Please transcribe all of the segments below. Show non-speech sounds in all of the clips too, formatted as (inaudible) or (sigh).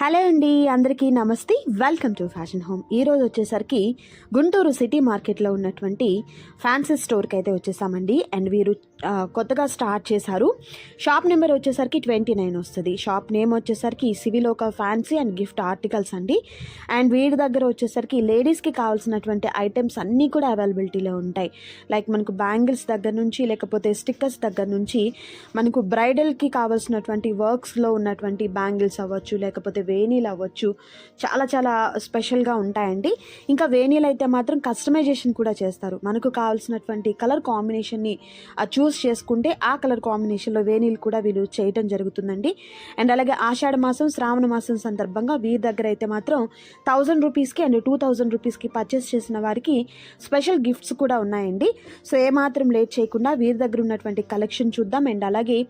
Hello అండి అందరికీ నమస్తే. Welcome to fashion home. ఈ రోజు వచ్చేసరికి గుంటూరు సిటీ మార్కెట్లో ఉన్నటువంటి ఫ్యాన్సీ స్టోర్కి అయితే వచ్చేసామండి. అండ్ వీరు కొత్తగా స్టార్ట్ చేశారు. షాప్ నెంబర్ వచ్చేసరికి ట్వంటీ నైన్ వస్తుంది. షాప్ నేమ్ వచ్చేసరికి సివిల్ ఒక ఫ్యాన్సీ అండ్ గిఫ్ట్ ఆర్టికల్స్ అండి. అండ్ వీడి దగ్గర వచ్చేసరికి లేడీస్కి కావాల్సినటువంటి ఐటమ్స్ అన్నీ కూడా అవైలబిలిటీలో ఉంటాయి. లైక్ మనకు బ్యాంగిల్స్ దగ్గర నుంచి లేకపోతే స్టిక్కర్స్ దగ్గర నుంచి మనకు బ్రైడల్కి కావాల్సినటువంటి వర్క్స్లో ఉన్నటువంటి బ్యాంగిల్స్ అవ్వచ్చు లేకపోతే వేణీలు అవ్వచ్చు చాలా చాలా స్పెషల్గా ఉంటాయండి. ఇంకా వేణీలు అయితే మాత్రం కస్టమైజేషన్ కూడా చేస్తారు. మనకు కావాల్సినటువంటి కలర్ కాంబినేషన్ని చూస్ చేసుకుంటే ఆ కలర్ కాంబినేషన్లో వేణీలు కూడా వీళ్ళు చేయటం జరుగుతుందండి. అండ్ అలాగే ఆషాఢ మాసం శ్రావణ మాసం సందర్భంగా వీరి దగ్గర అయితే మాత్రం థౌజండ్ రూపీస్కి అండ్ టూ థౌజండ్ రూపీస్కి పర్చేస్ చేసిన వారికి స్పెషల్ గిఫ్ట్స్ కూడా ఉన్నాయండి. సో ఏమాత్రం లేట్ చేయకుండా వీరి దగ్గర ఉన్నటువంటి కలెక్షన్ చూద్దాం. అండ్ అలాగే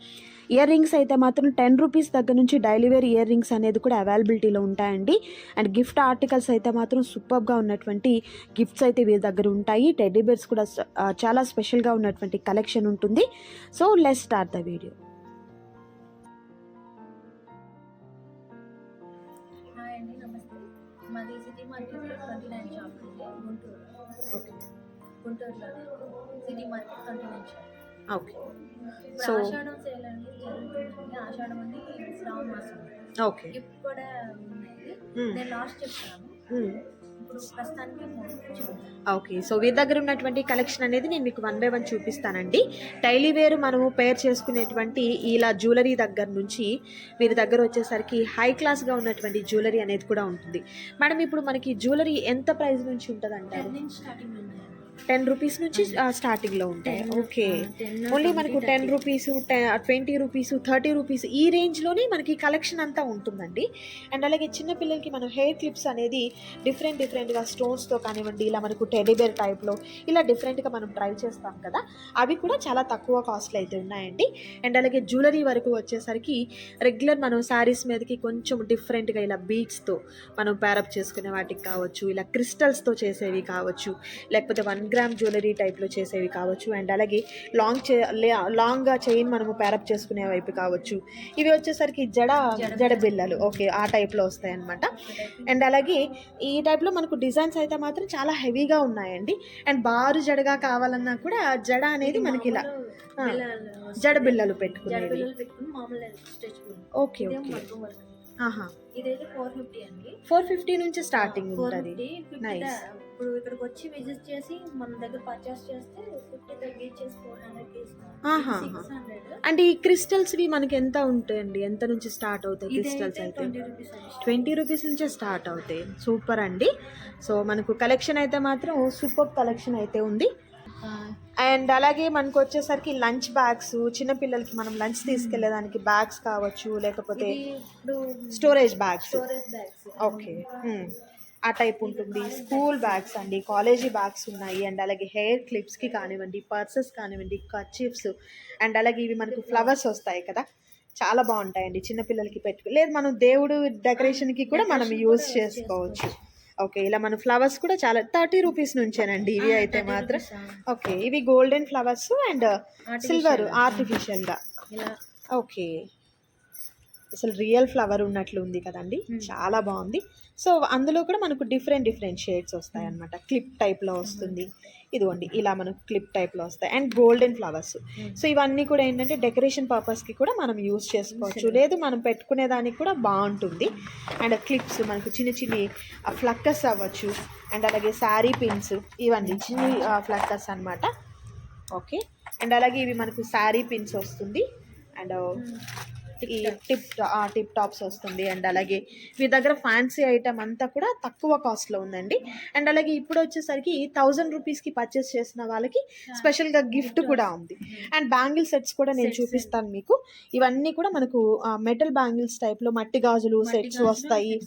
ఇయర్ రింగ్స్ అయితే మాత్రం టెన్ రూపీస్ దగ్గర నుంచి డైలీ వేర్ ఇయర్ రింగ్స్ అనేది కూడా అవైలబిలిటీలో ఉంటాయండి. అండ్ గిఫ్ట్ ఆర్టికల్స్ అయితే మాత్రం సూపర్గా ఉన్నటువంటి గిఫ్ట్స్ అయితే వీరి దగ్గర ఉంటాయి. టెడ్డీ బేర్స్ కూడా చాలా స్పెషల్గా ఉన్నటువంటి కలెక్షన్ ఉంటుంది. So let's start the video మాది city market twenty nine shop Guntur. Okay city market twenty nine shop okay. మాసం. ఓకే. ఓకే. సో వీరి దగ్గర ఉన్నటువంటి కలెక్షన్ అనేది నేను మీకు వన్ బై వన్ చూపిస్తానండి. డైలీ వేర్ మనము పేర్ చేసుకునేటువంటి ఇలా జ్యువెలరీ దగ్గర నుంచి వీరి దగ్గర వచ్చేసరికి హై క్లాస్గా ఉన్నటువంటి జ్యువెలరీ అనేది కూడా ఉంటుంది. మేడం ఇప్పుడు మనకి జ్యువెలరీ ఎంత ప్రైస్ నుంచి ఉంటుంది అంటారు టెన్ రూపీస్ నుంచి స్టార్టింగ్లో ఉంటాయి. ఓకే. ఓన్లీ మనకు ten. Rupees. Twenty rupees thirty rupees ఈ రేంజ్లోనే మనకి కలెక్షన్ అంతా ఉంటుందండి. అండ్ అలాగే చిన్నపిల్లలకి మనం హెయిర్ క్లిప్స్ అనేది డిఫరెంట్ డిఫరెంట్గా స్టోన్స్తో కానివ్వండి ఇలా మనకు టెడీబేర్ టైప్లో ఇలా డిఫరెంట్గా మనం ట్రై చేస్తాం కదా అవి కూడా చాలా తక్కువ కాస్ట్లో అయితే ఉన్నాయండి. అండ్ అలాగే జ్యువెలరీ వరకు వచ్చేసరికి రెగ్యులర్ మనం శారీస్ మీదకి కొంచెం డిఫరెంట్గా ఇలా బీట్స్తో మనం ప్యారప్ చేసుకునే వాటికి కావచ్చు ఇలా క్రిస్టల్స్తో చేసేవి కావచ్చు లేకపోతే వన్ గ్రామ్ జ్యువెలరీ టైప్లో చేసేవి కావచ్చు. అండ్ అలాగే లాంగ్ చే లాంగ్గా చైన్ మనము ప్యారప్ చేసుకునే వైపు కావచ్చు. ఇవి వచ్చేసరికి జడ జడ బిల్లలు ఓకే ఆ టైప్లో వస్తాయి అనమాట అండ్ అలాగే ఈ టైప్లో మనకు డిజైన్స్ అయితే మాత్రం చాలా హెవీగా ఉన్నాయండి. అండ్ బారు జడగా కావాలన్నా కూడా జడ అనేది మనకి ఇలా. జడ బిళ్ళలు పెట్టుకునేవి. మామూలు స్ట్రెచబుల్ ఓకే ఓకే ఇదైతే ఫోర్ ఫిఫ్టీ అండి. ఫోర్ ఫిఫ్టీ నుంచి స్టార్టింగ్ ఉంటుంది. Nice. ఇప్పుడు ఇక్కడికి వచ్చి విజిట్ చేసి మన దగ్గర పర్చేస్ చేస్తే ఫిఫ్టీ తగ్గించేసి ఫోర్ హండ్రెడ్ అంటే ఈ క్రిస్టల్స్వి మనకి ఎంత ఉంటాయండి? ఎంత నుంచి స్టార్ట్ అవుతాయి క్రిస్టల్స్ అయితే? ట్వంటీ రూపీస్ నుంచే స్టార్ట్ అవుతాయి. సూపర్ అండి. సో మనకు కలెక్షన్ అయితే మాత్రం సూపర్ కలెక్షన్ అయితే ఉంది. అండ్ అలాగే మనకు వచ్చేసరికి లంచ్ బ్యాగ్స్ చిన్నపిల్లలకి మనం లంచ్ తీసుకెళ్ళేదానికి బ్యాగ్స్ కావచ్చు లేకపోతే storage bags. Storage bags. Okay. ఆ టైప్ ఉంటుంది. స్కూల్ బ్యాగ్స్ అండి కాలేజీ బ్యాగ్స్ ఉన్నాయి. అండ్ అలాగే హెయిర్ క్లిప్స్కి కానివ్వండి పర్సెస్ కానివ్వండి కర్చీఫ్స్. అండ్ అలాగే ఇవి మనకు ఫ్లవర్స్ వస్తాయి కదా. చాలా బాగుంటాయండి. చిన్నపిల్లలకి పెట్టుకు లేదు మనం దేవుడు డెకరేషన్కి కూడా మనం యూజ్ చేసుకోవచ్చు. ఓకే ఇలా మన ఫ్లవర్స్ కూడా చాలా థర్టీ రూపీస్ నుంచేనండి. ఇవి అయితే మాత్రం. ఓకే ఇవి గోల్డెన్ ఫ్లవర్స్ అండ్ సిల్వర్ ఆర్టిఫిషియల్గా ఇలా. ఓకే. అసలు రియల్ ఫ్లవర్ ఉన్నట్లు ఉంది కదండి. Hmm. చాలా బాగుంది. సో అందులో కూడా మనకు డిఫరెంట్ డిఫరెంట్ షేడ్స్ వస్తాయి అనమాట క్లిప్ టైప్లో వస్తుంది. ఇదిగోండి ఇలా మనకు క్లిప్ టైప్లో వస్తాయి. And golden flowers. సో ఇవన్నీ కూడా ఏంటంటే డెకరేషన్ పర్పస్కి కూడా మనం యూస్ చేసుకోవచ్చు. లేదు మనం పెట్టుకునే దానికి కూడా బాగుంటుంది. అండ్ క్లిప్స్ మనకు చిన్న చిన్ని ఫ్లక్కర్స్ అవ్వచ్చు. అండ్ అలాగే శారీ పిన్స్ ఇవన్నీ చిన్ని ఫ్లక్కర్స్ అన్నమాట. ఓకే. అండ్ అలాగే ఇవి మనకు శారీ పిన్స్ వస్తుంది. అండ్ ఈ టిప్ టిప్ టాప్స్ వస్తుంది. అండ్ అలాగే మీ దగ్గర ఫ్యాన్సీ ఐటమ్ అంతా కూడా తక్కువ కాస్ట్లో ఉందండి. అండ్ అలాగే ఇప్పుడు వచ్చేసరికి థౌజండ్ రూపీస్కి పర్చేస్ చేసిన వాళ్ళకి స్పెషల్గా గిఫ్ట్ కూడా ఉంది. అండ్ బ్యాంగిల్ సెట్స్ కూడా నేను. చూపిస్తాను మీకు. ఇవన్నీ కూడా మనకు మెటల్ బ్యాంగిల్స్ టైప్లో మట్టి గాజులు సెట్స్ వస్తాయి.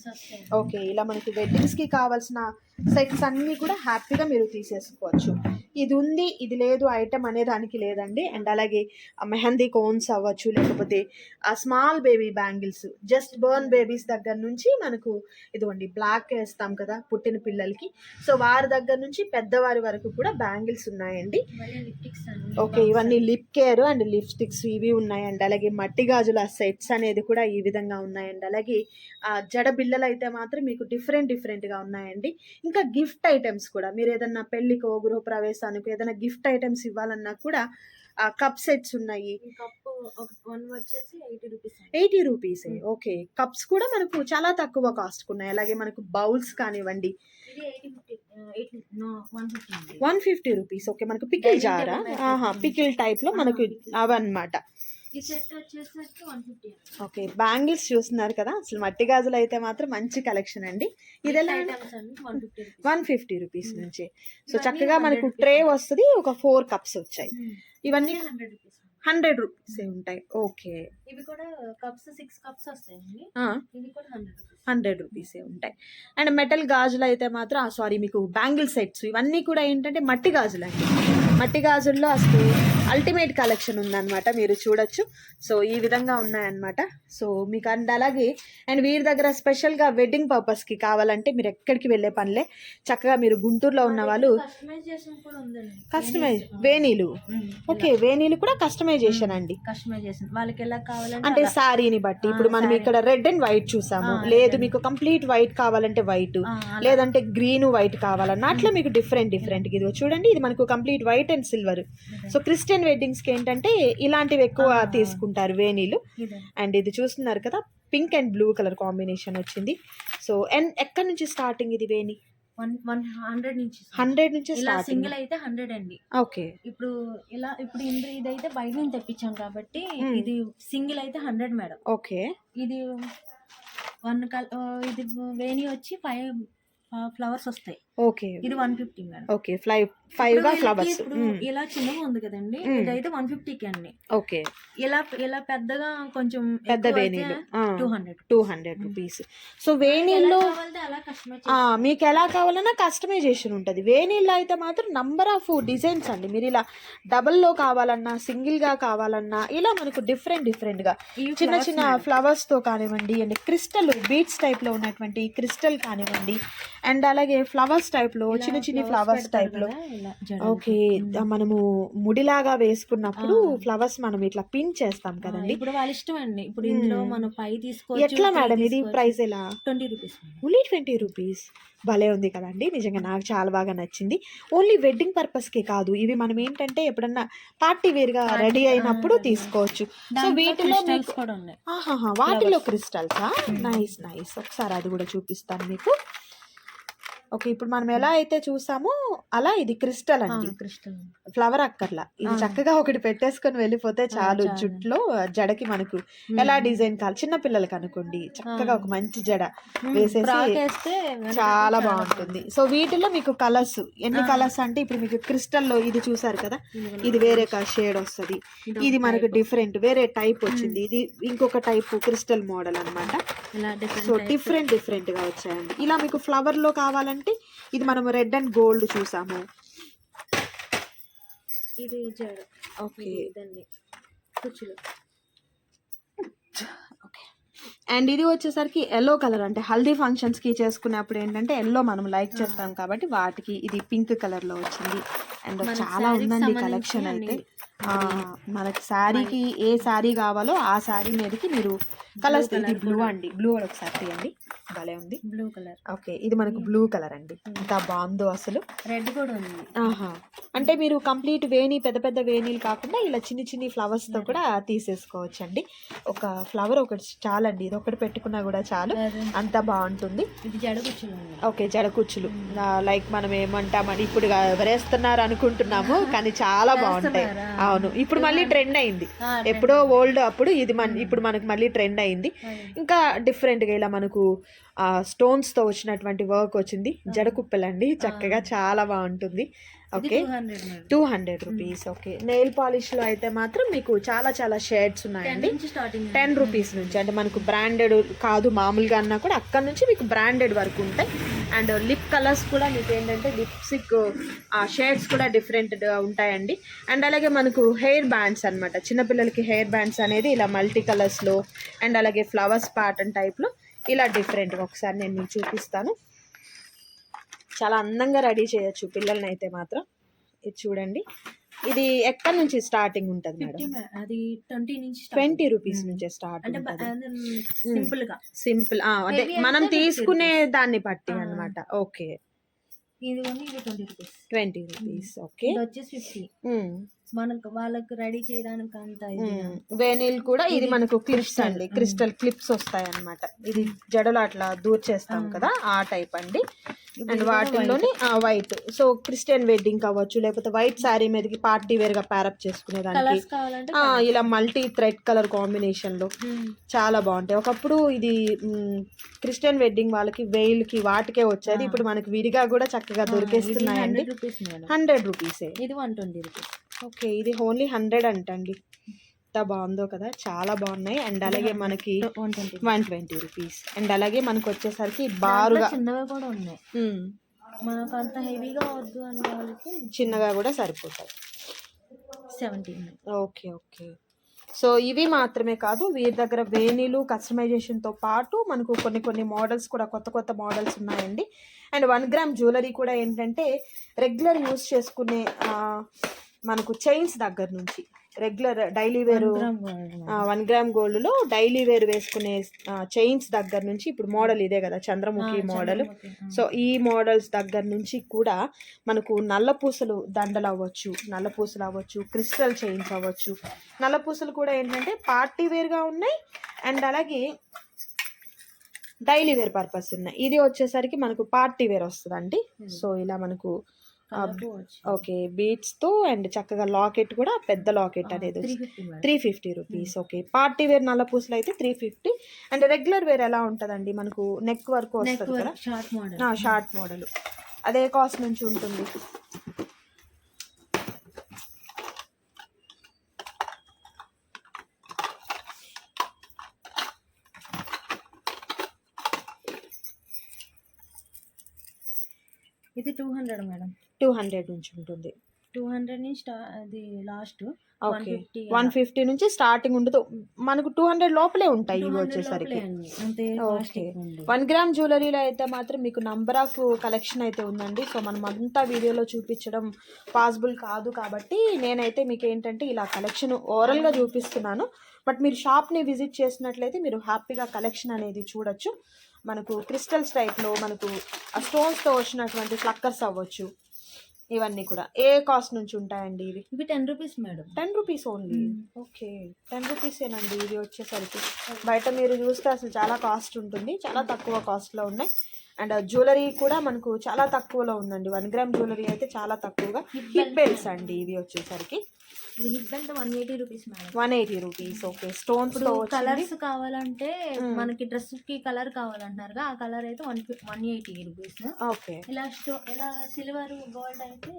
ఓకే ఇలా మనకి వెడ్డింగ్స్కి కావాల్సిన సెట్స్ అన్నీ కూడా హ్యాపీగా మీరు తీసేసుకోవచ్చు. ఇది ఉంది ఇది లేదు ఐటమ్ అనే దానికి లేదండి. అండ్ అలాగే మెహందీ కోన్స్ అవ్వచ్చు లేకపోతే ఆ small baby bangles just born babies దగ్గర నుంచి మనకు ఇదిగోండి బ్లాక్ వేస్తాం కదా పుట్టిన పిల్లలకి. సో వారి దగ్గర నుంచి పెద్దవారి వరకు కూడా బ్యాంగిల్స్ ఉన్నాయండి. ఓకే ఇవన్నీ లిప్ కేర్ అండ్ లిప్స్టిక్స్ ఇవి ఉన్నాయండి. అలాగే మట్టి గాజుల సెట్స్ అనేది కూడా ఈ విధంగా ఉన్నాయండి. అలాగే ఆ జడ బిళ్ళలు అయితే మాత్రం మీకు డిఫరెంట్ డిఫరెంట్గా ఉన్నాయండి. ఇంకా గిఫ్ట్ ఐటమ్స్ కూడా. మీరు ఏదన్నా పెళ్ళికో గృహప్రవేశానికి ఏదైనా గిఫ్ట్ ఐటమ్స్ ఇవ్వాలన్నా కూడా ఆ కప్ సెట్స్ ఉన్నాయి. Eighty rupees okay. కప్స్ కూడా మనకు చాలా తక్కువ కాస్ట్ ఉన్నాయి. అలాగే మనకు బౌల్స్ కానివ్వండి. One fifty rupees. ఓకే. మనకు పికిల్ జారా. పికిల్ టైప్లో మనకు అవన్నమాట ఓకే బ్యాంగిల్స్ చూస్తున్నారు కదా అసలు మట్టి గాజులు అయితే మాత్రం మంచి కలెక్షన్ అండి. ఇది ఎలా వన్ ఫిఫ్టీ రూపీస్ నుంచి. సో చక్కగా 100 మనకు. ట్రే వస్తుంది ఒక ఫోర్ కప్స్ వచ్చాయి. ఇవన్నీ హండ్రెడ్ రూపీస్ రూపీస్ ఉంటాయి. ఓకే. ఇవి కూడా కప్స్ సిక్స్ కప్స్ వస్తాయండి. ఇవి కూడా హండ్రెడ్ రూపీస్ హండ్రెడ్ రూపీసే ఉంటాయి. అండ్ మెటల్ గాజులు అయితే మాత్రం సారీ మీకు బ్యాంగిల్ సెట్స్ ఇవన్నీ కూడా ఏంటంటే మట్టి గాజులు అండి. మట్టి గాజుల్లో అసలు అల్టిమేట్ కలెక్షన్ ఉందన్నమాట మీరు చూడొచ్చు. సో ఈ విధంగా ఉన్నాయన్నమాట. సో మీకు అండ్ అలాగే అండ్ వీరి దగ్గర స్పెషల్గా వెడ్డింగ్ పర్పస్కి కావాలంటే మీరు ఎక్కడికి వెళ్ళే పనిలే. చక్కగా మీరు గుంటూరులో ఉన్న వాళ్ళు కస్టమైజ్ వేణీలు. ఓకే వేణీలు కూడా కస్టమైజేషన్ అండి. కస్టమైజేషన్ వాళ్ళకి ఎలా కావాలంటే అంటే. సారీని బట్టి ఇప్పుడు మనం. ఇక్కడ రెడ్ అండ్ వైట్ చూసాము. లేదు మీకు కంప్లీట్ వైట్ కావాలంటే వైట్. లేదంటే గ్రీన్ వైట్ కావాలన్నా. అట్లా మీకు డిఫరెంట్ డిఫరెంట్ ఇది చూడండి ఇది మనకు complete white and silver so Christian వెడ్డింగ్స్కి ఏంటంటే ఇలాంటివి ఎక్కువ. తీసుకుంటారు వేణీలు. ఇదే. అండ్ ఇది చూస్తున్నారు కదా pink and blue colour combination వచ్చింది. సో అండ్ ఎక్కడి నుంచి స్టార్టింగ్ ఇది వేణి? వన్ వన్ హండ్రెడ్ నుంచి హండ్రెడ్ నుంచి ఇలా సింగిల్ అయితే హండ్రెడ్ అండి. ఓకే ఇప్పుడు ఇలా ఇప్పుడు ఇంద్ర ఇదైతే బయట నుంచి తెప్పించాం కాబట్టి Hmm. ఇది సింగిల్ అయితే హండ్రెడ్ మేడం. ఓకే ఇది వన్ కల్ ఇది వేణి వచ్చి ఫైవ్ ఫ్లవర్స్ వస్తాయి. ఓకే. ఇది వన్ ఫిఫ్టీ మేడం. ఓకే ఫ్లై ఫైవ్గా ఫ్లవర్స్ ఇలా చిన్నగా ఉంది కదండి. ఇదైతే వన్ ఫిఫ్టీకి అండి. ఓకే. ఇలా ఇలా పెద్దగా కొంచెం పెద్ద వేణీలు. Two hundred two hundred rupees so ఆ, మీకు ఎలా కావాలన్నా కస్టమైజేషన్ ఉంటుంది. వేణీల్లో అయితే మాత్రం నంబర్ ఆఫ్ డిజైన్స్ అండి. మీరు ఇలా డబల్లో కావాలన్నా సింగిల్గా కావాలన్నా ఇలా మనకు డిఫరెంట్ డిఫరెంట్గా చిన్న చిన్న ఫ్లవర్స్తో కానివ్వండి అండ్ క్రిస్టల్ బీట్స్ టైప్లో ఉన్నటువంటి క్రిస్టల్ కానివ్వండి అండ్ అలాగే ఫ్లవర్స్ టైప్లో చిన్న చిన్న ఫ్లవర్స్ టైప్లో. ఓకే మనము ముడిలాగా వేసుకున్నప్పుడు ఫ్లవర్స్ మనం ఇట్లా పిన్ చేస్తాం కదండి. ఇప్పుడు వాళ్ళ ఇష్టం అండి. ఇప్పుడు ఇందులో. మనం ఫైవ్ తీసుకోవచ్చు ఎట్లా మేడం? ఇది ప్రైస్ ఎలా? Twenty rupees only twenty rupees. భలే ఉంది కదండి. నిజంగా నాకు చాలా బాగా నచ్చింది. ఓన్లీ వెడ్డింగ్ పర్పస్కే కాదు. ఇవి మనం ఏంటంటే ఎప్పుడన్నా పార్టీ వేర్గా రెడీ అయినప్పుడు. తీసుకోవచ్చు. సో వీటిలో వాటిలో. క్రిస్టల్సా. Nice nice. ఒకసారి అది కూడా చూపిస్తాను మీకు. ఓకే ఇప్పుడు మనం ఎలా అయితే చూసామో అలా ఇది క్రిస్టల్ అండి. క్రిస్టల్. ఫ్లవర్ అక్కర్లా. ఇది. చక్కగా ఒకటి పెట్టేసుకొని వెళ్ళిపోతే చాలు. జుట్లో జడకి మనకు ఎలా డిజైన్ కావాలి? చిన్న పిల్లలకి అనుకోండి చక్కగా. ఒక మంచి జడ వేసేసి చాలా బాగుంటుంది. సో వీటిలో మీకు కలర్స్ ఎన్ని. కలర్స్ అంటే ఇప్పుడు మీకు క్రిస్టల్లో ఇది చూసారు కదా. ఇది వేరే షేడ్ వస్తుంది. ఇది మనకు. డిఫరెంట్ వేరే టైప్ వచ్చింది. ఇది ఇంకొక type crystal model different so. Different డిఫరెంట్గా వచ్చాయండి. ఇలా మీకు ఫ్లవర్లో కావాలంటే ఇది మనం రెడ్ అండ్ గోల్డ్ చూసాము. ఇది జడ. ఓకే ఇది ఇదండి. కుచ్చులు ఓకే. అండ్ ఇది వచ్చేసరికి ఎల్లో కలర్ అంటే హల్దీ ఫంక్షన్స్కి చేసుకునేప్పుడు ఏంటంటే ఎల్లో మనం లైక్ చేస్తాం కాబట్టి వాటికి ఇది పింక్ కలర్లో వచ్చింది. అండ్ చాలా ఉందండి కలెక్షన్ అయితే. మనకి శారీకి ఏ శారీ కావాలో ఆ శారీ మీదకి మీరు కలర్స్ ఇది బ్లూ కూడా. అండి. బ్లూ ఒకసారి తీయండి. భలే ఉంది. Blue colour. ఓకే ఇది మనకు బ్లూ కలర్ అండి. ఎంత బాగుందో అసలు. రెడ్ కూడా ఉంది. ఆహా. అంటే మీరు కంప్లీట్ వేణి పెద్ద పెద్ద వేణీలు కాకుండా ఇలా చిన్ని చిన్ని ఫ్లవర్స్తో కూడా తీసేసుకోవచ్చు అండి ఒక ఫ్లవర్ ఒకటి చాలండి. ఇది ఒకటి పెట్టుకున్నా కూడా చాలు. అంత బాగుంటుంది. ఇది జడ కుచ్చులు ఉంది ఓకే జడకుచ్చులు లైక్ మనం ఏమంటామని ఇప్పుడు వేస్తున్నారు అనుకుంటున్నాము (laughs) కానీ చాలా బాగుంటాయి? అవును. ఇప్పుడు మళ్ళీ ట్రెండ్ అయింది. ఎప్పుడో ఓల్డ్ అప్పుడు ఇది మన ఇప్పుడు మనకు మళ్ళీ ట్రెండ్ అయింది. ఇంకా డిఫరెంట్గా ఇలా మనకు ఆ స్టోన్స్తో వచ్చినటువంటి వర్క్ వచ్చింది. జడకుప్పలండి. చక్కగా చాలా బాగుంటుంది. Okay? Two hundred rupees okay. Nail పాలిష్లో అయితే మాత్రం మీకు చాలా చాలా షేడ్స్ ఉన్నాయండి. టెన్ రూపీస్ నుంచి. అంటే మనకు బ్రాండెడ్ కాదు మామూలుగా అన్నా కూడా అక్కడ నుంచి మీకు బ్రాండెడ్ వరకు ఉంటాయి. అండ్ లిప్ కలర్స్ కూడా మీకు ఏంటంటే లిప్స్టిక్ ఆ షేడ్స్ కూడా డిఫరెంట్ ఉంటాయండి. అండ్ అలాగే మనకు హెయిర్ బ్యాండ్స్ అనమాట చిన్నపిల్లలకి హెయిర్ బ్యాండ్స్ అనేది ఇలా మల్టీ కలర్స్లో అండ్ అలాగే ఫ్లవర్స్ ప్యాటర్న్ టైప్లో ఇలా డిఫరెంట్ ఒకసారి నేను మీకు చూపిస్తాను. చాలా అందంగా రెడీ చేయొచ్చు పిల్లల్ని అయితే మాత్రం. ఇది చూడండి. ఇది ఎక్కడి నుంచి స్టార్టింగ్ ఉంటుంది మేడం? అది ట్వంటీ నుంచి. ట్వంటీ రూపీస్ నుంచే స్టార్ట్ సింపుల్గా సింపుల్ అదే మనం తీసుకునే దాన్ని బట్టి ఆ. అన్నమాట. ఓకే. ఇది twenty rupees. Twenty rupees. Okay. వచ్చేసి ఫిఫ్టీ. మనకు వాళ్ళకి రెడీ చేయడానికి అంత వేనీల్ కూడా ఇది మనకు క్లిప్స్. అండి. క్రిస్టల్ క్లిప్స్ వస్తాయి అన్నమాట ఇది జడలు అట్లా దూర్ చేస్తాం. కదా ఆ టైప్ అండి. అండ్ కూడా వాటిల్లోని వైట్ సో క్రిస్టియన్ వెడ్డింగ్ కావచ్చు లేకపోతే వైట్ శారీ మీదకి పార్టీ వేర్గా ప్యారప్ చేసుకునే దానికి కలర్స్ కావాలంటే ఆ, ఇలా మల్టీ థ్రెడ్ కలర్ కాంబినేషన్లో. చాలా బాగుంటాయి. ఒకప్పుడు ఇది క్రిస్టియన్ వెడ్డింగ్ వాళ్ళకి వెయిల్కి వాటికే వచ్చేది. ఇప్పుడు మనకి విడిగా కూడా చక్కగా దొరికేస్తున్నాయండి ఇది 100 రూపీస్ మేడం. హండ్రెడ్ రూపీసే ఇది వన్ ట్వంటీ రూపీస్ ఓకే ఇది ఓన్లీ హండ్రెడ్ అంటండి. ఎంత బాగుందో కదా చాలా బాగున్నాయి. అండ్ అలాగే మనకి వన్ ట్వంటీ రూపీస్. అండ్ అలాగే మనకు వచ్చేసరికి బారుగా చిన్నగా కూడా ఉన్నాయి. మనకు అంత హెవీగా వద్దు అనే వాళ్ళకి చిన్నగా కూడా సరిపోతాయి. Seventeen okay okay. సో ఇవి మాత్రమే కాదు వీరి దగ్గర వేణీలు కస్టమైజేషన్తో పాటు మనకు కొన్ని కొన్ని మోడల్స్ కూడా కొత్త కొత్త మోడల్స్ ఉన్నాయండి. అండ్ వన్ గ్రామ్ జ్యువెలరీ కూడా ఏంటంటే రెగ్యులర్ యూస్ చేసుకునే మనకు చైన్స్ దగ్గర నుంచి. Regular daily wear one gram గోల్డ్లో డైలీ వేర్ వేసుకునే చైన్స్ దగ్గర నుంచి ఇప్పుడు మోడల్ ఇదే కదా చంద్రముఖి మోడల్ సో ఈ మోడల్స్ దగ్గర నుంచి కూడా మనకు నల్ల పూసలు దండలు అవ్వచ్చు నల్ల పూసలు అవ్వచ్చు క్రిస్టల్ చైన్స్ అవ్వచ్చు. నల్ల పూసలు కూడా ఏంటంటే పార్టీ వేర్గా ఉన్నాయి అండ్ అలాగే డైలీ వేర్ పర్పస్ ఉన్నాయి. ఇది వచ్చేసరికి మనకు పార్టీ వేర్ వస్తుందండి. సో ఇలా మనకు ఓకే బీట్స్తో అండ్ చక్కగా లాకెట్ కూడా పెద్ద లాకెట్ అనేది three fifty rupees. Okay party wear నల్ల పూసలు అయితే three fifty and regular wear ఎలా ఉంటుందండి? మనకు నెక్ వరకు వస్తుంది కదా? Short model. Short model. అదే కాస్ట్ నుంచి ఉంటుంది. ఇది two hundred madam. Two hundred నుంచి ఉంటుంది. టూ హండ్రెడ్ నుంచి అది లాస్ట్ ఓకే వన్ ఫిఫ్టీ నుంచి స్టార్టింగ్ ఉండదు. మనకు టూ హండ్రెడ్ లోపలే ఉంటాయి ఇవి వచ్చేసరికి. ఓకే వన్ గ్రామ్ జ్యువెలరీలో అయితే మాత్రం మీకు నంబర్ ఆఫ్ కలెక్షన్ అయితే ఉందండి. సో మనం అంతా వీడియోలో చూపించడం పాసిబుల్ కాదు కాబట్టి నేనైతే మీకు ఏంటంటే ఇలా కలెక్షన్ ఓవరాల్గా చూపిస్తున్నాను. బట్ మీరు షాప్ని విజిట్ చేసినట్లయితే మీరు హ్యాపీగా కలెక్షన్ అనేది చూడొచ్చు. మనకు క్రిస్టల్స్ టైప్లో మనకు ఆ స్టోన్స్తో వచ్చినటువంటి ఫ్లక్కర్స్ అవ్వచ్చు. ఇవన్నీ కూడా. ఏ కాస్ట్ నుంచి ఉంటాయండి ఇవి? ఇవి ten rupees madam. Ten rupees only? Okay. Ten రూపీసేనండి ఇది వచ్చేసరికి. బయట మీరు చూస్తే అసలు చాలా కాస్ట్ ఉంటుంది. చాలా తక్కువ కాస్ట్లో ఉన్నాయి. అండ్ జ్యువెలరీ కూడా మనకు చాలా తక్కువలో ఉందండి. వన్ గ్రామ్ జ్యువెలరీ అయితే చాలా తక్కువగా. హిప్ బెల్ట్స్ అండి ఇవి వచ్చేసరికి. ఇది hip belt one eighty rupees madam one eighty rupees okay స్టోన్స్తో కలర్స్ కావాలంటే మ్మ్. మనకి డ్రెస్కి కలర్ కావాలంటున్నారుగా ఆ కలర్ అయితే one one eighty rupees okay ఇలా స్టో ఇలా సిల్వర్ గోల్డ్ అయితే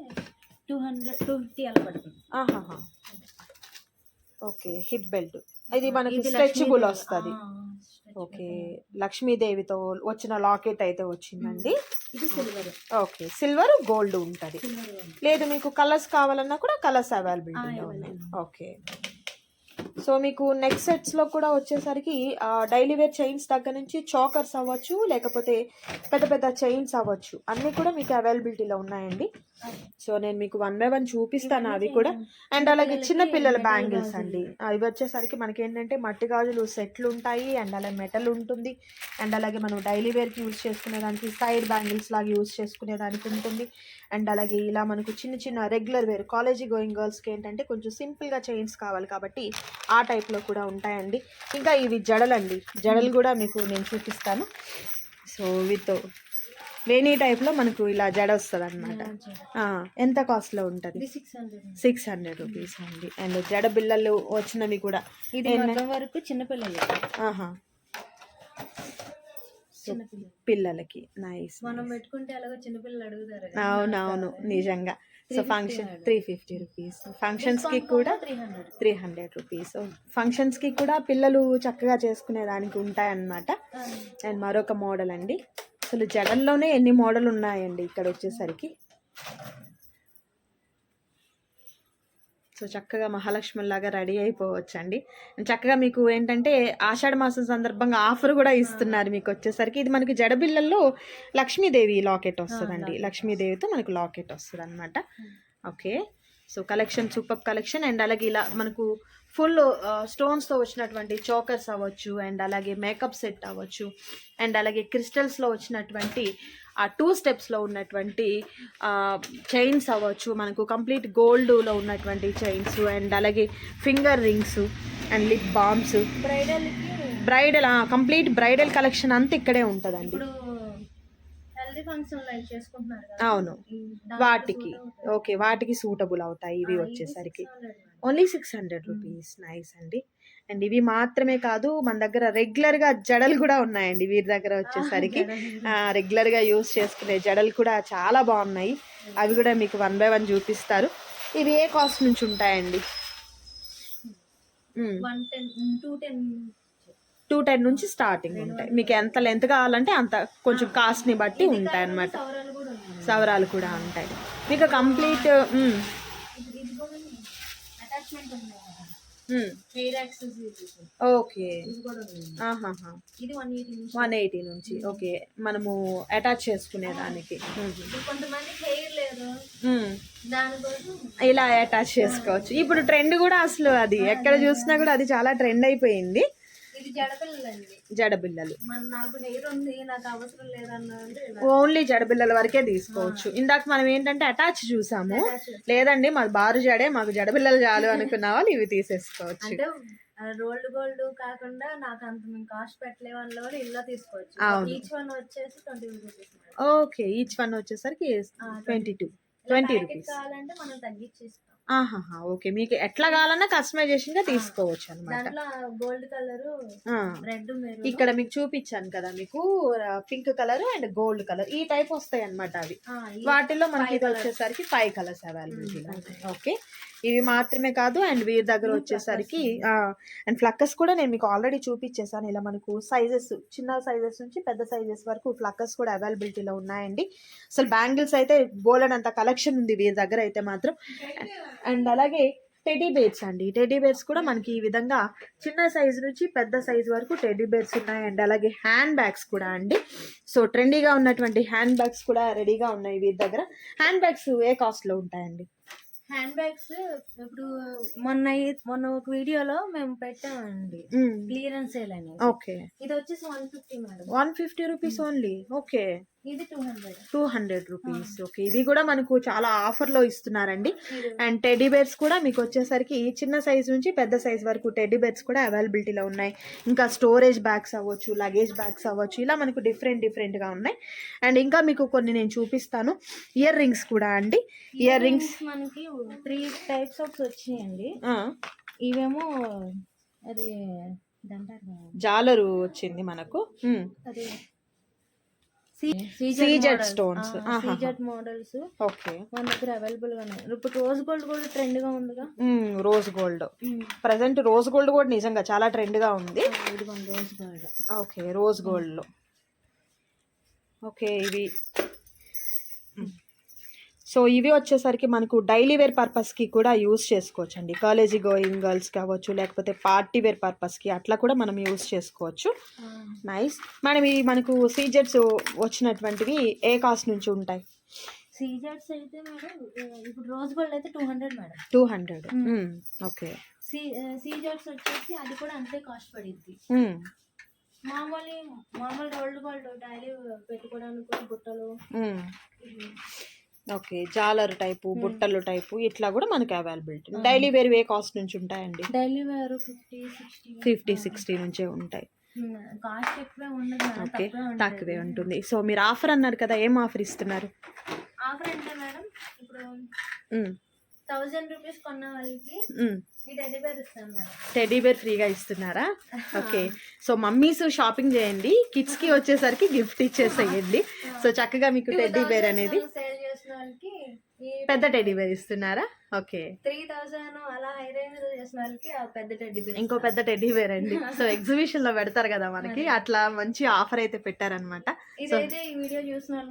టూ హండ్రెడ్ టూ ఫిఫ్టీ అలా పడుతుంది. ఓకే హిప్ బెల్ట్ ఇది మనకి స్ట్రెచబుల్. వస్తుంది. ఓకే. లక్ష్మీదేవితో వచ్చిన లాకెట్ అయితే వచ్చిందండి. ఇది సిల్వర్. ఓకే. సిల్వర్ గోల్డ్ ఉంటుంది. లేదు మీకు కలర్స్ కావాలన్నా కూడా కలర్స్ available. ఓకే. సో మీకు నెక్ సెట్స్లో కూడా వచ్చేసరికి డైలీ వేర్ చైన్స్ దగ్గర నుంచి చాకర్స్ అవ్వచ్చు లేకపోతే పెద్ద పెద్ద చైన్స్ అవ్వచ్చు. అన్నీ కూడా మీకు అవైలబిలిటీలో ఉన్నాయండి. సో నేను మీకు వన్ బై వన్ చూపిస్తాను అవి కూడా. అండ్ అలాగే చిన్న పిల్లల బ్యాంగిల్స్. అండి. ఇవి వచ్చేసరికి మనకి ఏంటంటే మట్టి గాజులు సెట్లు ఉంటాయి అండ్ అలాగే మెటల్ ఉంటుంది. అండ్ అలాగే మనం డైలీ వేర్కి యూజ్ చేసుకునే దానికి సైడ్ బ్యాంగిల్స్ లాగా యూజ్ చేసుకునే దానికి ఉంటుంది. అండ్ అలాగే ఇలా మనకు చిన్న చిన్న రెగ్యులర్ వేర్ కాలేజీ గోయింగ్ గర్ల్స్కి ఏంటంటే కొంచెం సింపుల్గా చైన్స్ కావాలి కాబట్టి ఆ టైప్లో కూడా ఉంటాయండి. ఇంకా ఇవి జడలండి. జడలు కూడా మీకు నేను చూపిస్తాను. సో విత్ వేణీ టైప్లో మనకు ఇలా జడ వస్తుంది అనమాట ఎంత కాస్ట్లో ఉంటుంది? సిక్స్ హండ్రెడ్ రూపీస్ అండి. అండ్ జడ బిళ్ళలు వచ్చినవి కూడా వరకు చిన్నపిల్లలు ఆహా. పిల్లలకి. నైస్ మనం పెట్టుకుంటే అలాగో చిన్నపిల్లలు అడుగుతారు అవునవును నిజంగా. So function three fifty rupees ఫంక్షన్స్కి కూడా త్రీ హండ్రెడ్ రూపీస్ ఫంక్షన్స్కి కూడా పిల్లలు చక్కగా చేసుకునే దానికి ఉంటాయన్నమాట. అండ్ మరొక మోడల్ అండి. అసలు జడల్లోనే ఎన్ని మోడల్ ఉన్నాయండి ఇక్కడ వచ్చేసరికి? సో చక్కగా మహాలక్ష్మిలాగా రెడీ అయిపోవచ్చు అండి చక్కగా మీకు ఏంటంటే ఆషాఢ మాసం సందర్భంగా ఆఫర్ కూడా ఇస్తున్నారు మీకు వచ్చేసరికి. ఇది మనకి జడబిళ్ళల్లో లక్ష్మీదేవి లాకెట్ వస్తుందండి. లక్ష్మీదేవితో మనకు లాకెట్ వస్తుంది అనమాట okay. So collection super collection and అలాగే ఇలా మనకు ఫుల్ స్టోన్స్తో వచ్చినటువంటి చోకర్స్ అవ్వచ్చు అండ్ అలాగే మేకప్ సెట్ అవ్వచ్చు అండ్ అలాగే క్రిస్టల్స్లో వచ్చినటువంటి ఆ టూ స్టెప్స్లో ఉన్నటువంటి చైన్స్ అవ్వచ్చు. మనకు కంప్లీట్ గోల్డ్లో ఉన్నటువంటి చైన్స్ అండ్ అలాగే finger rings and lip balms బ్రైడల్కి bridal complete bridal collection అంతా ఇక్కడే ఉంటుందండి. అవును. వాటికి. ఓకే వాటికి సూటబుల్ అవుతాయి. ఇవి వచ్చేసరికి. 600 madam. Only six hundred rupees. Nice అండి. అండ్ ఇవి మాత్రమే కాదు మన దగ్గర రెగ్యులర్గా జడలు కూడా ఉన్నాయండి వీరి దగ్గర వచ్చేసరికి. రెగ్యులర్గా యూస్ చేసుకునే జడలు కూడా చాలా బాగున్నాయి. అవి కూడా మీకు వన్ బై వన్ చూపిస్తారు. ఇవి ఏ కాస్ట్ నుంచి ఉంటాయండి? టూ టెన్ నుంచి స్టార్టింగ్ ఉంటాయి. మీకు ఎంత లెంత్ కావాలంటే అంత కొంచెం కాస్ట్ని బట్టి ఉంటాయి అన్నమాట సవరాలు కూడా ఉంటాయి. మీకు complete attachment hair accessories okay ఇది కూడా ఉంది. ఆహాహా. ఇది వన్ ఎయిటీ నుంచి. వన్ ఎయిటీ నుంచి. ఓకే మనము అటాచ్ చేసుకునే దానికి ఇప్పుడు కొంతమంది హెయిర్ లేదు. దానికోసం ఇలా అటాచ్ చేసుకోవచ్చు. ఇప్పుడు ట్రెండ్ కూడా అసలు అది ఎక్కడ చూసినా కూడా అది చాలా ట్రెండ్ అయిపోయింది. జడబిల్లలు ఓన్లీ జడబిల్లల వరకే తీసుకోవచ్చు. ఇందాక మనం ఏంటంటే అటాచ్ చూసాము. లేదండి మాది బారు జడే మాకు జడబిల్లలు చాలు అనుకున్న వాళ్ళు ఇవి తీసేసుకోవచ్చు రోల్డ్ గోల్డ్ కాకుండా నాకు అంత మేము కాస్ట్ పెట్టలేము అన్న వాళ్ళు ఇలా తీసుకోవచ్చు. ఈచ్ వన్ వచ్చేసి twenty rupees okay each one వచ్చేసరికి ట్వంటీ. టూ. Twenty rupees. కావాలంటే మనం తగ్గించేస్తాం ఆహాహా ఓకే. మీకు ఎట్లా కావాలన్నా కస్టమైజేషన్గా తీసుకోవచ్చు అనమాట గోల్డ్ కలర్ రెడ్ ఇక్కడ మీకు చూపించాను కదా మీకు pink colour and gold colour ఈ టైప్ వస్తాయి అన్నమాట అవి వాటిలో మనకి ఇది వచ్చేసరికి ఫైవ్ కలర్స్ అవైలబిలిటీ ఓకే. ఇవి మాత్రమే కాదు అండ్ వీరి దగ్గర వచ్చేసరికి అండ్ ఫ్లక్కర్స్ కూడా నేను మీకు ఆల్రెడీ చూపించేసాను ఇలా మనకు సైజెస్ చిన్న సైజెస్ నుంచి పెద్ద సైజెస్ వరకు ఫ్లక్కర్స్ కూడా అవైలబిలిటీలో ఉన్నాయండి. అసలు బ్యాంగిల్స్ అయితే బోలెడ్ అంత కలెక్షన్ ఉంది వీరి దగ్గర అయితే మాత్రం. అండ్ అలాగే టెడీ బేర్స్ అండి. టెడీ బేర్స్ కూడా మనకి ఈ విధంగా చిన్న సైజ్ నుంచి పెద్ద సైజ్ వరకు టెడీ బేర్స్ ఉన్నాయి. అండ్ అలాగే హ్యాండ్ బ్యాగ్స్ కూడా అండి. సో ట్రెండీగా ఉన్నటువంటి హ్యాండ్ బ్యాగ్స్ కూడా రెడీగా ఉన్నాయి వీరి దగ్గర. హ్యాండ్ బ్యాగ్స్ ఏ కాస్ట్లో ఉంటాయండి? హ్యాండ్ బ్యాగ్స్ ఇప్పుడు మొన్న మొన్న ఒక వీడియోలో మేము పెట్టామండి. క్లియరెన్స్ సేల్ అనేది ఓకే. ఇది వచ్చేసి one fifty madam. One fifty rupees only. Okay. Two hundred two hundred rupees okay ఇవి కూడా మనకు చాలా ఆఫర్లో ఇస్తున్నారండి. అండ్ టెడ్డీ బేర్స్ కూడా మీకు వచ్చేసరికి చిన్న సైజ్ నుంచి పెద్ద సైజ్ వరకు టెడ్డీ బేర్స్ కూడా అవైలబిలిటీలో ఉన్నాయి. ఇంకా స్టోరేజ్ బ్యాగ్స్ అవ్వచ్చు లగేజ్ బ్యాగ్స్ అవ్వచ్చు ఇలా మనకు డిఫరెంట్ డిఫరెంట్గా ఉన్నాయి. అండ్ ఇంకా మీకు కొన్ని నేను చూపిస్తాను. ఇయర్ రింగ్స్ కూడా అండి. ఇయర్ రింగ్స్ మనకి త్రీ టైప్స్ ఆఫ్ వచ్చినాయండి ఇవేమో అది జాలరు వచ్చింది మనకు. అది CZ stones CZ models. Okay. మన దగ్గర అవైలబుల్గా ఉన్నాయి. ఇప్పుడు రోజ్ గోల్డ్ కూడా ట్రెండ్గా ఉందిగా rose gold present rose gold కూడా నిజంగా చాలా ట్రెండ్గా ఉంది. ఇది మన రోజ్ గోల్డ్ ఓకే రోజ్ గోల్డ్లో ఓకే ఇవి సో ఇవి వచ్చేసరికి మనకు డైలీ వేర్ పర్పస్కి కూడా యూస్ చేసుకోవచ్చు అండి కాలేజీ గోయింగ్ గర్ల్స్ కావచ్చు లేకపోతే పార్టీ వేర్ పర్పస్కి అట్లా కూడా మనం యూస్ చేసుకోవచ్చు. నైస్ మేడం ఈ మనకు సీజెట్స్ వచ్చినటువంటివి ఏ కాస్ట్ నుంచి ఉంటాయి? సీజెడ్స్ అయితే మేడం ఇప్పుడు రోజ్ గోల్డ్ అయితే two hundred madam. Two hundred okay. C సీజెడ్స్ వచ్చేసి అది కూడా అంతే కాస్ట్ పడిద్ది. మామూలు మామూలు రోల్డ్ గోల్డ్ డైలీ పెట్టుకోవడానికి కూడా బుట్టలు. ఓకే జాలర్ టైపు బుట్టలు టైపు ఇట్లా కూడా మనకి అవైలబిలిటీ డైలీ వేర్ ఏ కాస్ట్ నుంచి ఉంటాయండి? డైలీ వేరు ఫిఫ్టీ సిక్స్టీ ఫిఫ్టీ సిక్స్టీ నుంచే ఉంటాయి. కాస్ట్ ఎక్కువే ఉండదు మేడం ఓకే తక్కువే ఉంటుంది. సో మీరు ఆఫర్ అన్నారు కదా ఏం ఆఫర్ ఇస్తున్నారు? ఆఫర్ అంటే మేడం ఇప్పుడు. థౌజండ్ రూపీస్ కొన్న వాళ్ళకి టెడీ బేర్ ఫ్రీగా ఇస్తున్నారా? (laughs) ఓకే. సో మమ్మీస్ షాపింగ్ చేయండి. కిడ్స్కి వచ్చేసరికి గిఫ్ట్ ఇచ్చేసేయండి. (laughs) సో చక్కగా మీకు టెడ్డీ బేర్ అనేది వాళ్ళకి పెద్ద టెడ్డీ బేర్ ఇస్తున్నారా? ఓకే. త్రీ థౌసండ్ అలా హై రేంజ్లో చేసిన వాళ్ళకి ఆ పెద్ద టెడ్డీ బేర్ ఇంకో పెద్ద టెడ్డీ బేర్ అండి. (laughs) సో ఎగ్జిబిషన్లో పెడతారు కదా మనకి. అట్లా మంచి ఆఫర్ అయితే పెట్టారనమాట. ఇదైతే ఈ వీడియో చూసిన వాళ్ళ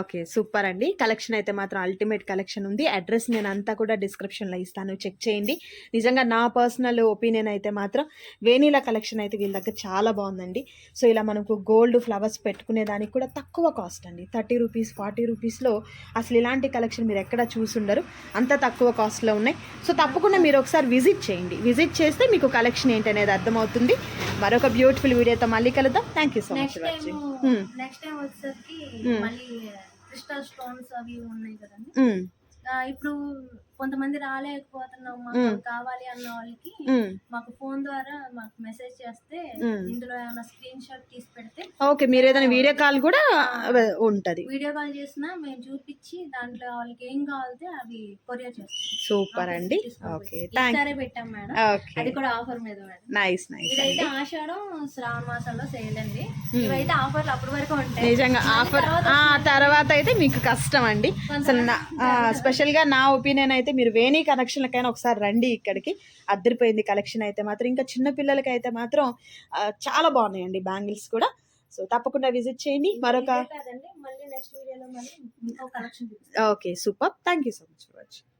ఓకే సూపర్ అండి. కలెక్షన్ అయితే మాత్రం అల్టిమేట్ కలెక్షన్ ఉంది. అడ్రస్ నేను అంతా కూడా డిస్క్రిప్షన్లో ఇస్తాను. చెక్ చేయండి. నిజంగా నా పర్సనల్ ఒపీనియన్ అయితే మాత్రం వేణీల కలెక్షన్ అయితే వీళ్ళ దగ్గర చాలా బాగుందండి. సో ఇలా మనకు గోల్డ్ ఫ్లవర్స్ పెట్టుకునే దానికి కూడా తక్కువ కాస్ట్ అండి. థర్టీ రూపీస్ ఫార్టీ రూపీస్లో అసలు ఇలాంటి కలెక్షన్ మీరు ఎక్కడ చూసుండరు అంత తక్కువ కాస్ట్లో ఉన్నాయి. సో తప్పకుండా మీరు ఒకసారి విజిట్ చేయండి. విజిట్ చేస్తే మీకు కలెక్షన్ ఏంటనేది అర్థమవుతుంది. మరొక బ్యూటిఫుల్ వీడియోతో మళ్ళీ కలుద్దాం. Thank you so much watching next time వచ్చేసరికి. మళ్ళీ క్రిస్టల్ స్టోన్స్ అవి ఉన్నాయి కదండి ఇప్పుడు కొంతమంది రాలేకపోతున్నాం మాకు. కావాలి అన్న వాళ్ళకి. మాకు ఫోన్ ద్వారా మాకు మెసేజ్ చేస్తే. ఇందులో ఏమైనా స్క్రీన్ షాట్ తీసి పెడితే ఓకే మీరు ఏదైనా వీడియో కాల్ కూడా ఉంటది. వీడియో కాల్ చేసినా మేము చూపించి దాంట్లో వాళ్ళకి ఏం కావాలితే అవి కొరియర్ చేస్తాం. సూపర్ అండి. ఓకే సరే పెట్టాం మేడం. అది కూడా ఆఫర్ మీద మేడం. నైస్ నైస్ ఇదైతే ఆషాఢం శ్రావణ మాసంలో సేల్ అండి. ఇవైతే ఆఫర్లు అప్పటి వరకు ఉంటాయి. నిజంగా ఆఫర్ ఆ తర్వాత అయితే మీకు కష్టం అండి. స్పెషల్గా నా ఒపీనియన్ అయితే మీరు వేణి కనెక్షన్లకైనా ఒకసారి రండి ఇక్కడికి. అద్దరిపోయింది కలెక్షన్ అయితే మాత్రం. ఇంకా చిన్న పిల్లలకి అయితే మాత్రం చాలా బాగున్నాయండి బ్యాంగిల్స్ కూడా. సో తప్పకుండా విజిట్ చేయండి. మరొక okay super. Thank you so much for watching